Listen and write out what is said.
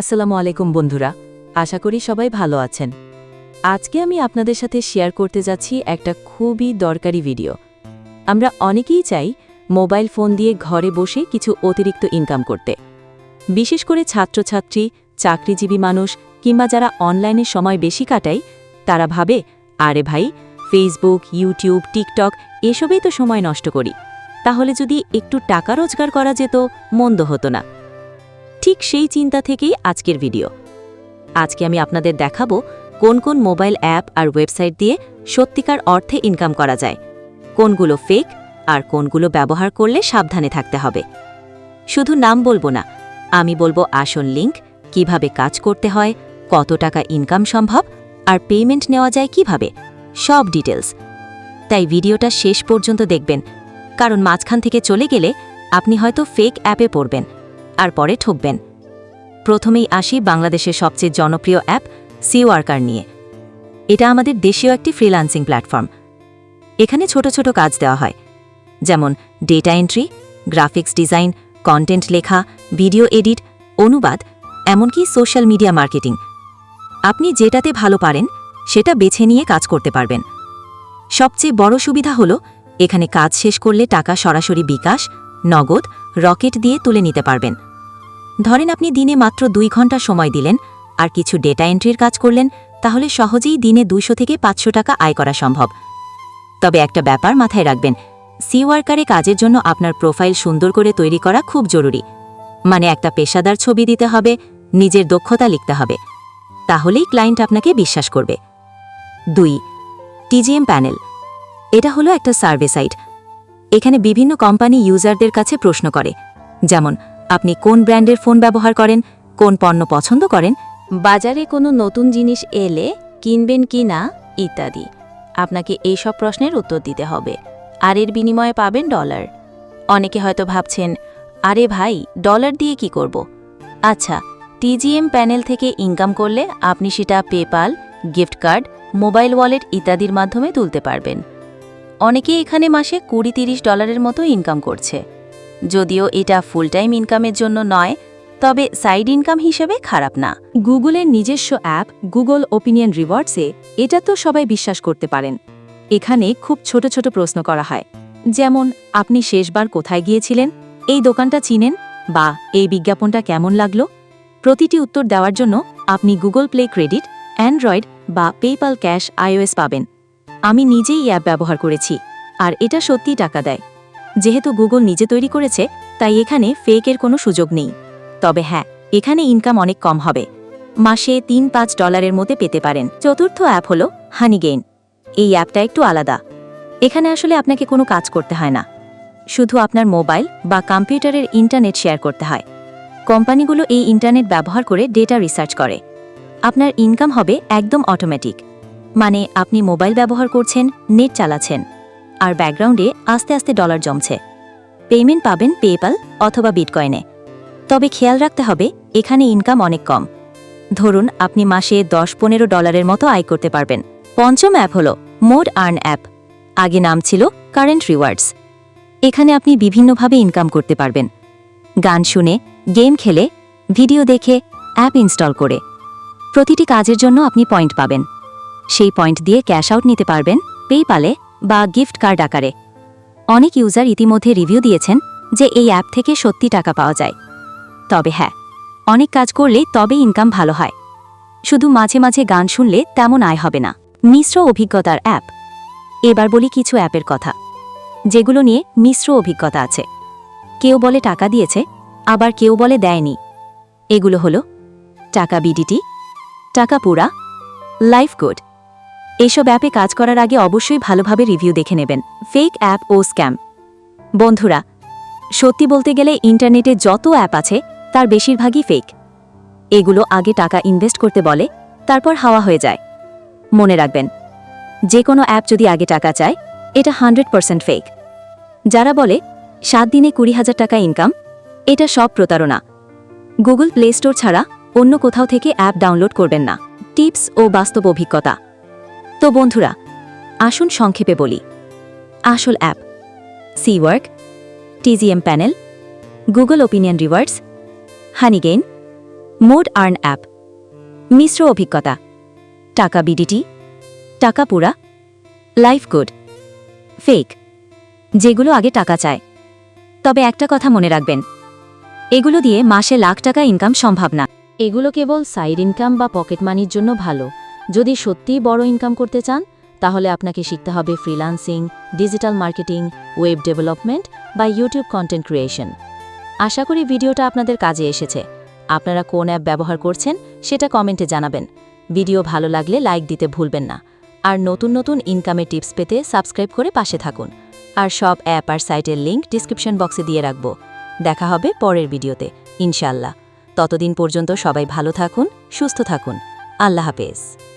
আসসালামু আলাইকুম বন্ধুরা, আশা করি সবাই ভালো আছেন। আজকে আমি আপনাদের সাথে শেয়ার করতে যাচ্ছি একটা খুবই দরকারি ভিডিও। আমরা অনেকেই চাই মোবাইল ফোন দিয়ে ঘরে বসে কিছু অতিরিক্ত ইনকাম করতে। বিশেষ করে ছাত্রছাত্রী, চাকরিজীবী মানুষ কিংবা যারা অনলাইনে সময় বেশি কাটায়, তারা ভাবে, আরে ভাই ফেসবুক ইউটিউব টিকটক এসবেই তো সময় নষ্ট করি। তাহলে যদি একটু টাকা রোজগার করা যেত, মন্দ হতো না। ঠিক সেই চিন্তা থেকেই আজকের ভিডিও আজকে আমি আপনাদের দেখাবো কোন কোন মোবাইল অ্যাপ আর ওয়েবসাইট দিয়ে সত্যিকার অর্থে ইনকাম করা যায়, কোনগুলো ফেক আর কোনগুলো ব্যবহার করলে সাবধানে থাকতে হবে। শুধু নাম বলব না, আমি বলব আসল লিঙ্ক কীভাবে কাজ করতে হয়, কত টাকা ইনকাম সম্ভব আর পেমেন্ট নেওয়া যায় কীভাবে, সব ডিটেলস তাই ভিডিওটা শেষ পর্যন্ত দেখবেন, কারণ মাঝখান থেকে চলে গেলে আপনি হয়তো ফেক অ্যাপে পড়বেন। আর পরে ঠকবেন। প্রথমেই আসি বাংলাদেশের সবচেয়ে জনপ্রিয় অ্যাপ সিওয়ার্কার নিয়ে। এটা আমাদের দেশীয় একটি ফ্রিল্যান্সিং প্ল্যাটফর্ম এখানে ছোট ছোট কাজ দেওয়া হয়। যেমন data entry graphics design content লেখা ভিডিও এডিট অনুবাদ, এমনকি সোশ্যাল মিডিয়া মার্কেটিং আপনি যেটাতে ভালো পারেন, সেটা বেছে নিয়ে কাজ করতে পারবেন। সবচেয়ে বড় সুবিধা হল, এখানে কাজ শেষ করলে টাকা সরাসরি বিকাশ, নগদ, রকেট দিয়ে তুলে নিতে পারবেন। ধরেন আপনি দিনে মাত্র দুই ঘণ্টা সময় দিলেন, আর কিছু ডেটা এন্ট্রির কাজ করলেন, তাহলে সহজেই দিনে দুশো থেকে পাঁচশো টাকা আয় করা সম্ভব। তবে একটা ব্যাপার মাথায় রাখবেন সি ওয়ার্কারে কাজের জন্য আপনার প্রোফাইল সুন্দর করে তৈরি করা খুব জরুরি। মানে একটা পেশাদার ছবি দিতে হবে, নিজের দক্ষতা লিখতে হবে। তাহলেই ক্লায়েন্ট আপনাকে বিশ্বাস করবে। দুই টিজিএম প্যানেল এটা হলো একটা সার্ভে সাইট। এখানে বিভিন্ন কোম্পানি ইউজারদের কাছে প্রশ্ন করে, যেমন আপনি কোন ব্র্যান্ডের ফোন ব্যবহার করেন, কোন পণ্য পছন্দ করেন, বাজারে কোনো নতুন জিনিস এলে কিনবেন কি না, ইত্যাদি। আপনাকে এইসব প্রশ্নের উত্তর দিতে হবে। আর এর বিনিময়ে পাবেন ডলার। অনেকে হয়তো ভাবছেন, আরে ভাই, ডলার দিয়ে কি করব? আচ্ছা টিজিএম প্যানেল থেকে ইনকাম করলে আপনি সেটা PayPal gift card, mobile wallet ইত্যাদির মাধ্যমে তুলতে পারবেন। অনেকে এখানে মাসে কুড়ি তিরিশ ডলারের মতো ইনকাম করছে। যদিও এটা ফুল টাইম ইনকামের জন্য নয়, তবে সাইড ইনকাম হিসেবে খারাপ না। গুগলের নিজস্ব অ্যাপ গুগল ওপিনিয়ন রিওয়ার্ডসে এটা তো সবাই বিশ্বাস করতে পারেন। এখানে খুব ছোট ছোট প্রশ্ন করা হয়, যেমন, আপনি শেষবার কোথায় গিয়েছিলেন? এই দোকানটা চিনেন? বা এই বিজ্ঞাপনটা কেমন লাগল? প্রতিটি উত্তর দেওয়ার জন্য আপনি গুগল প্লে ক্রেডিট অ্যান্ড্রয়েড বা পেপাল ক্যাশ আইওএস পাবেন। আমি নিজেই অ্যাপ ব্যবহার করেছি, আর এটা সত্যিই টাকা দেয়। যেহেতু গুগল নিজে তৈরি করেছে, তাই এখানে ফেকের কোনো সুযোগ নেই। তবে হ্যাঁ এখানে ইনকাম অনেক কম হবে। মাসে তিন পাঁচ ডলারের মধ্যে পেতে পারেন। চতুর্থ অ্যাপ হল হানিগেইন এই অ্যাপটা একটু আলাদা। এখানে আসলে আপনাকে কোনো কাজ করতে হয় না। শুধু আপনার মোবাইল বা কম্পিউটারের ইন্টারনেট শেয়ার করতে হয়। কোম্পানিগুলো এই ইন্টারনেট ব্যবহার করে ডেটা রিসার্চ করে। আপনার ইনকাম হবে একদম অটোমেটিক মানে আপনি মোবাইল ব্যবহার করছেন নেট চালাচ্ছেন। আর ব্যাকগ্রাউন্ডে আস্তে আস্তে ডলার জমছে। পেমেন্ট পাবেন পেপাল অথবা বিটকয়েনে। তবে খেয়াল রাখতে হবে, এখানে ইনকাম অনেক কম। ধরুন, আপনি মাসে দশ পনেরো ডলারের মতো আয় করতে পারবেন। পঞ্চম অ্যাপ হল মোড আর্ন অ্যাপ। আগে নাম ছিল কারেন্ট রিওয়ার্ডস। এখানে আপনি বিভিন্নভাবে ইনকাম করতে পারবেন। গান শুনে, গেম খেলে, ভিডিও দেখে, অ্যাপ ইনস্টল করে। প্রতিটি কাজের জন্য আপনি পয়েন্ট পাবেন। সেই পয়েন্ট দিয়ে ক্যাশ আউট নিতে পারবেন পেইপালে বা গিফট কার্ড আকারে। অনেক ইউজার ইতিমধ্যে রিভিউ দিয়েছেন যে এই অ্যাপ থেকে সত্যি টাকা পাওয়া যায়। তবে হ্যাঁ অনেক কাজ করলে তবে ইনকাম ভালো হয়। শুধু মাঝে মাঝে গান শুনলে তেমন আয় হবে না। মিশ্র অভিজ্ঞতার অ্যাপ এবার বলি কিছু অ্যাপের কথা। যেগুলো নিয়ে মিশ্র অভিজ্ঞতা আছে। কেউ বলে টাকা দিয়েছে, আবার কেউ বলে দেয়নি। এগুলো হলো, টাকা বিডিটি টাকা পুরা লাইফ গুড এইসব অ্যাপে কাজ করার আগে অবশ্যই ভালোভাবে রিভিউ দেখে নেবেন। ফেক অ্যাপ ও স্ক্যাম। বন্ধুরা, সত্যি বলতে গেলে ইন্টারনেটে যত অ্যাপ আছে, তার বেশিরভাগই ফেক। এগুলো আগে টাকা ইনভেস্ট করতে বলে, তারপর হাওয়া হয়ে যায়। মনে রাখবেন যে কোনো অ্যাপ যদি আগে টাকা চায়, এটা হান্ড্রেড পার্সেন্ট ফেক। যারা বলে, সাত দিনে কুড়ি হাজার টাকা ইনকাম, এটা সব প্রতারণা। গুগল প্লে স্টোর ছাড়া অন্য কোথাও থেকে অ্যাপ ডাউনলোড করবেন না। টিপস ও বাস্তব অভিজ্ঞতা। তো বন্ধুরা, আসুন সংক্ষেপে বলি। আসল অ্যাপ সি সিওয়ার্ক TGM panel Google opinion rewards Honeygain mode earn app মিশ্র অভিজ্ঞতা, টাকা বিডিটি টাকা পুরা লাইফ গুড ফেক যেগুলো আগে টাকা চায়। তবে একটা কথা মনে রাখবেন, এগুলো দিয়ে মাসে লাখ টাকা ইনকাম সম্ভব না। এগুলো কেবল সাইড ইনকাম বা পকেট মানির জন্য ভালো। যদি সত্যিই বড় ইনকাম করতে চান, তাহলে আপনাকে শিখতে হবে freelancing digital marketing web development বা ইউটিউব কন্টেন্ট ক্রিয়েশন আশা করি ভিডিওটা আপনাদের কাজে এসেছে। আপনারা কোন অ্যাপ ব্যবহার করছেন, সেটা কমেন্টে জানাবেন। ভিডিও ভালো লাগলে লাইক দিতে ভুলবেন না। আর নতুন নতুন ইনকামের টিপস পেতে সাবস্ক্রাইব করে পাশে থাকুন। আর সব অ্যাপ আর সাইটের লিঙ্ক ডিসক্রিপশন বক্সে দিয়ে রাখব। দেখা হবে পরের ভিডিওতে ইনশাল্লাহ ততদিন পর্যন্ত সবাই ভালো থাকুন, সুস্থ থাকুন। আল্লাহ হাফেজ।